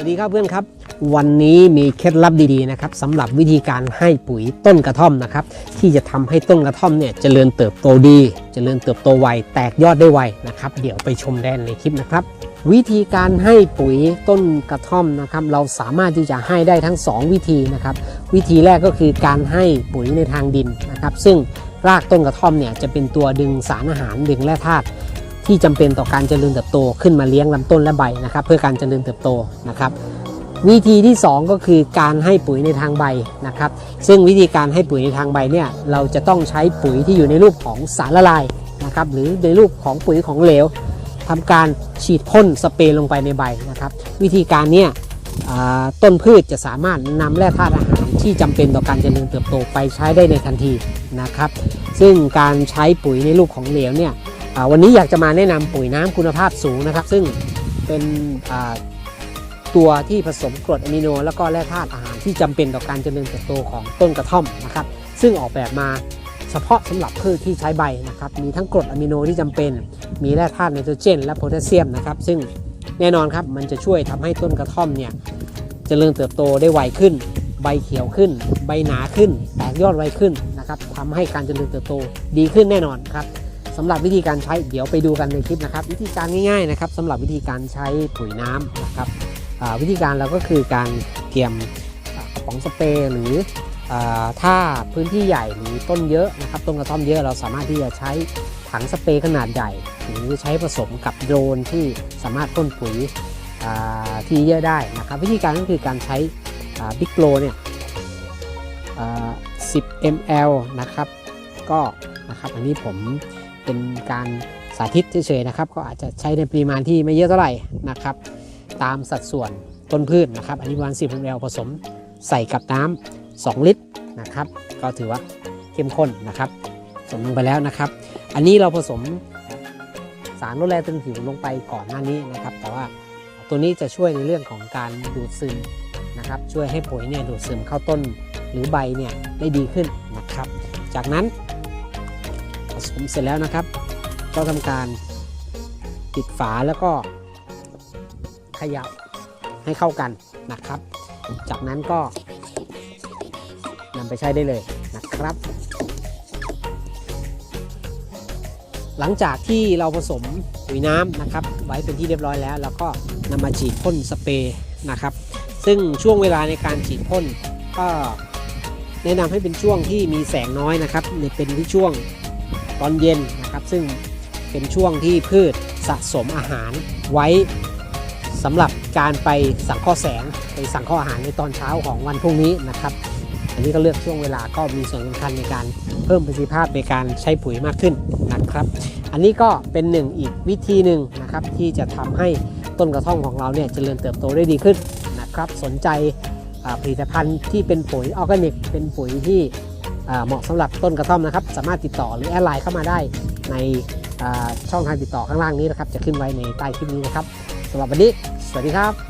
วัสดีครับเพื่อนครับ วันนี้มีเคล็ดลับดีๆนะครับสำหรับวิธีการให้ปุ๋ยต้นกระท่อมนะครับ ที่จะทำให้ต้นกระท่อมเนี่ยเจริญเติบโตดีเจริญเติบโตไวแตกยอดได้ไวนะครับ เดี๋ยวไปชมได้ในคลิปนะครับ วิธีการให้ปุ๋ยต้นกระท่อมนะครับ เราสามารถที่จะให้ได้ทั้ง 2 วิธีนะครับ วิธีแรกก็คือการให้ปุ๋ยในทางดินนะครับ ซึ่งรากต้นกระท่อมเนี่ยจะเป็นตัวดึงสารอาหารดึงแร่ธาตุ ที่จำเป็นต่อการเจริญเติบโตขึ้นมาเลี้ยงลำต้นและใบนะครับ เพื่อการเจริญเติบโตนะครับ วิธีที่ 2 ก็คือการให้ปุ๋ยในทางใบนะครับ ซึ่งวิธีการให้ปุ๋ยในทางใบเนี่ยเราจะต้องใช้ปุ๋ยที่อยู่ในรูปของสารละลายนะครับ หรือในรูปของปุ๋ยของเหลวทำการฉีดพ่นสเปรย์ลงไปในใบนะครับ วิธีการเนี่ยต้นพืชจะสามารถนำแร่ธาตุอาหารที่จำเป็นต่อการเจริญเติบโตไปใช้ได้ในทันทีนะครับ ซึ่งการใช้ปุ๋ยในรูปของเหลวเนี่ย วันนี้อยากจะมาแนะนำปุ๋ยน้ำคุณภาพสูงนะครับ ซึ่งเป็นตัวที่ผสมกรดอะมิโน แล้วก็แร่ธาตุอาหารที่จำเป็นต่อการเจริญเติบโตของต้นกระท่อมนะครับ ซึ่งออกแบบมาเฉพาะสำหรับพืชที่ใช้ใบนะครับ มีทั้งกรดอะมิโนที่จำเป็น มีแร่ธาตุไนโตรเจน และโพแทสเซียมนะครับ ซึ่งแน่นอนครับ มันจะช่วยทำให้ต้นกระท่อมเนี่ยเจริญเติบโตได้ไวขึ้น ใบเขียวขึ้น ใบหนาขึ้น แตกยอดไวขึ้นนะครับทำให้การเจริญเติบโตดีขึ้นแน่นอนครับ สำหรับวิธีการใช้เดี๋ยวไปดูกันในคลิปนะครับ วิธีการง่ายๆนะครับสำหรับวิธีการใช้ปุ๋ยน้ำนะครับวิธีการเราก็คือการเตรียมกระป๋องสเปรย์หรืออถ้าพื้นที่ใหญ่หรือต้นเยอะนะครับต้นกระท่อมเยอะเราสามารถที่จะใช้ถังสเปรย์ขนาดใหญ่หรือใช้ผสมกับโดรนที่สามารถพ่นปุ๋ยที่เยอะได้นะครับ วิธีการก็คือการใช้บิ๊กโลเนี่ย10 ml นะครับ ก็นะครับอันนี้ผม เป็นการสาธิตเฉยๆนะครับ ก็อาจจะใช้ในปริมาณที่ไม่เยอะเท่าไหร่นะครับ ตามสัดส่วนต้นพืชนะครับ อันนี้ประมาณ10 ml ผสมใส่กับน้ำ2ลิตรนะครับ ก็ถือว่าเข้มข้นนะครับผสมลงไปแล้วนะครับ อันนี้เราผสมสารลดแรงตึงผิวลงไปก่อนหน้านี้นะครับ แต่ว่าตัวนี้จะช่วยในเรื่องของการดูดซึมนะครับ ช่วยให้ปุ๋ยเนี่ยดูดซึมเข้าต้นหรือใบเนี่ยได้ดีขึ้นนะครับ จากนั้น สมเสร็จแล้วนะครับ ก็ทำการปิดฝาแล้วก็ขยับให้เข้ากันนะครับ จากนั้นก็นำไปใช้ได้เลยนะครับ หลังจากที่เราผสมปุ๋ยน้ำนะครับ ไว้เป็นที่เรียบร้อยแล้ว แล้วก็นำมาฉีดพ่นสเปรย์นะครับ ซึ่งช่วงเวลาในการฉีดพ่นก็แนะนำให้เป็นช่วงที่มีแสงน้อยนะครับเป็นที่ช่วง ตอนเย็นนะครับ ซึ่งเป็นช่วงที่พืชสะสมอาหารไว้สำหรับการไปสังเคราะห์แสงไปสังเคราะห์อาหารในตอนเช้าของวันพรุ่งนี้นะครับ อันนี้ก็เลือกช่วงเวลาก็มีส่วนสำคัญในการเพิ่มประสิทธิภาพในการใช้ปุ๋ยมากขึ้นนะครับ อันนี้ก็เป็นหนึ่งอีกวิธีหนึ่งนะครับที่จะทำให้ต้นกระท่อมของเราเนี่ยเจริญเติบโตได้ดีขึ้นนะครับ สนใจผลิตภัณฑ์ที่เป็นปุ๋ยออร์แกนิก เป็นปุ๋ยที่ เหมาะสำหรับต้นกระท่อมนะครับ สามารถติดต่อหรือแอดไลน์เข้ามาได้ในช่องทางติดต่อข้างล่างนี้นะครับ จะขึ้นไว้ในใต้คลิปนี้นะครับสำหรับวันนี้ สวัสดีครับ